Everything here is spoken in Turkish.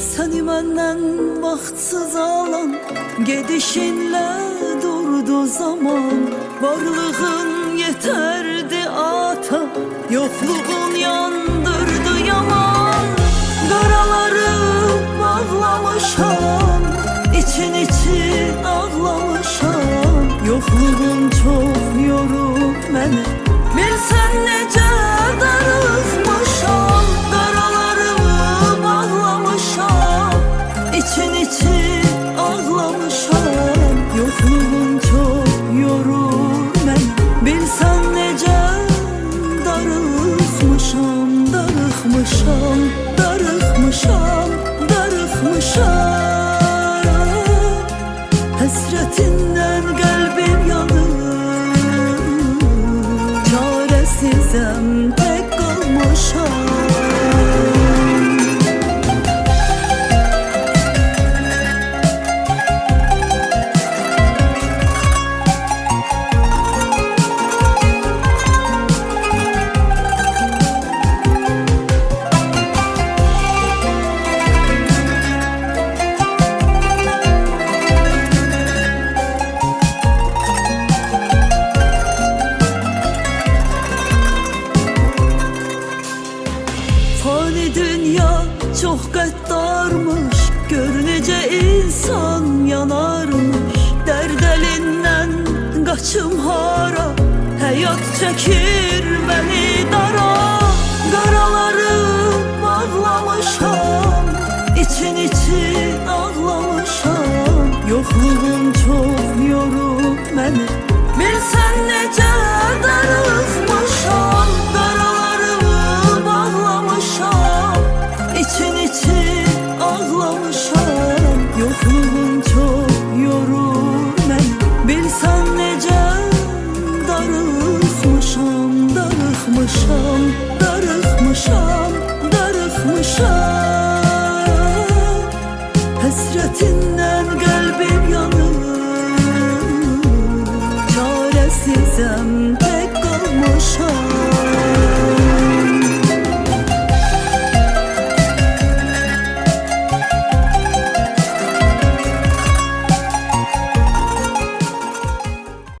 Səni məndən vaxtsız alan Gedişinlə durdu zaman. Varlığın yeterdi ata Yokluğun yandırdı yaman. Qaraları bağlamışam İçin için ağlamışam. Yokluğun çok Darıxmışam, darıxmışam, darıxmışam Həsrətindən qəlbim yanır Çarəsizəm, Fani dünya çok qəddarmış Gör necə insan yanarmış. Dərd əlindən qaçım hara Həyat çəkir məni dara. Qaraları bağlamışam İçin için ağlamışam. Yokluğun çok yorub məni Həsrətindən qəlbim yanır Çarəsizəm,